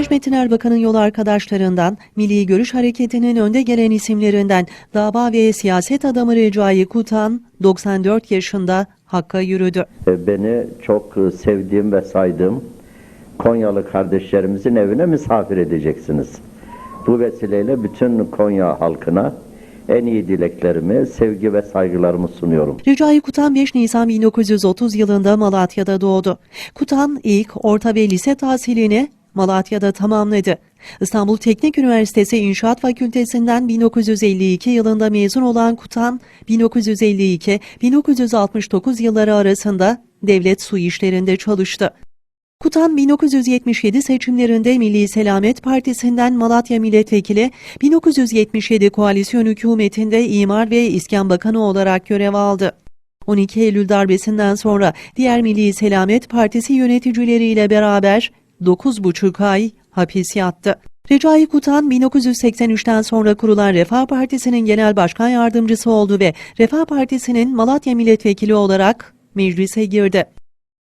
Necmettin Erbakan'ın yol arkadaşlarından, Milli Görüş Hareketi'nin önde gelen isimlerinden dava ve siyaset adamı Recai Kutan 94 yaşında Hakk'a yürüdü. E, Beni çok e, sevdiğim ve saydığım Konyalı kardeşlerimizin evine misafir edeceksiniz. Bu vesileyle bütün Konya halkına en iyi dileklerimi, sevgi ve saygılarımı sunuyorum. Recai Kutan 5 Nisan 1930 yılında Malatya'da doğdu. Kutan ilk, orta ve lise tahsilini Malatya'da tamamladı. İstanbul Teknik Üniversitesi İnşaat Fakültesinden 1952 yılında mezun olan Kutan, 1952-1969 yılları arasında devlet su işlerinde çalıştı. Kutan 1977 seçimlerinde Milli Selamet Partisi'nden Malatya Milletvekili, 1977 koalisyon hükümetinde İmar ve İskan Bakanı olarak görev aldı. 12 Eylül darbesinden sonra diğer Milli Selamet Partisi yöneticileriyle beraber 9,5 ay hapis yattı. Recai Kutan 1983'ten sonra kurulan Refah Partisi'nin genel başkan yardımcısı oldu ve Refah Partisi'nin Malatya milletvekili olarak meclise girdi.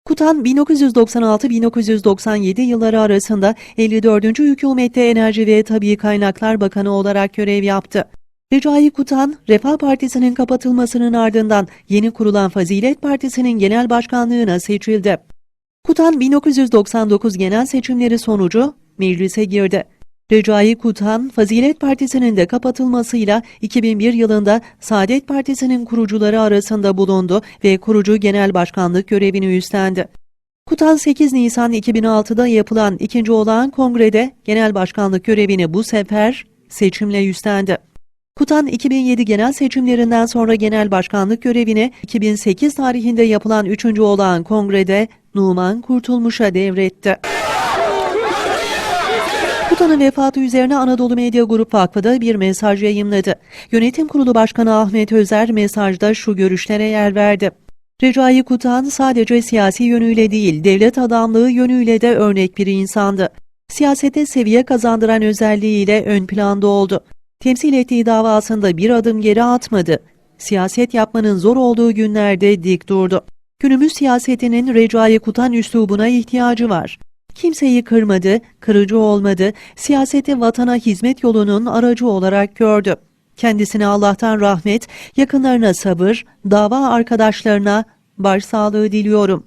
Kutan 1996-1997 yılları arasında 54. Hükümette Enerji ve Tabii Kaynaklar Bakanı olarak görev yaptı. Recai Kutan, Refah Partisi'nin kapatılmasının ardından yeni kurulan Fazilet Partisi'nin genel başkanlığına seçildi. Kutan 1999 genel seçimleri sonucu meclise girdi. Recai Kutan, Fazilet Partisi'nin de kapatılmasıyla 2001 yılında Saadet Partisi'nin kurucuları arasında bulundu ve kurucu genel başkanlık görevini üstlendi. Kutan 8 Nisan 2006'da yapılan ikinci olağan kongrede genel başkanlık görevini bu sefer seçimle üstlendi. Kutan 2007 genel seçimlerinden sonra genel başkanlık görevini 2008 tarihinde yapılan 3. olağan kongrede Numan Kurtulmuş'a devretti. Kutan'ın vefatı üzerine Anadolu Medya Grup Vakfı da bir mesaj yayımladı. Yönetim Kurulu Başkanı Ahmet Özer mesajda şu görüşlere yer verdi. Recai Kutan sadece siyasi yönüyle değil, devlet adamlığı yönüyle de örnek bir insandı. Siyasete seviye kazandıran özelliğiyle ön planda oldu. Temsil ettiği davasında bir adım geri atmadı. Siyaset yapmanın zor olduğu günlerde dik durdu. Günümüz siyasetinin Recai Kutan üslubuna ihtiyacı var. Kimseyi kırmadı, kırıcı olmadı, siyaseti vatana hizmet yolunun aracı olarak gördü. Kendisine Allah'tan rahmet, yakınlarına sabır, dava arkadaşlarına başsağlığı diliyorum.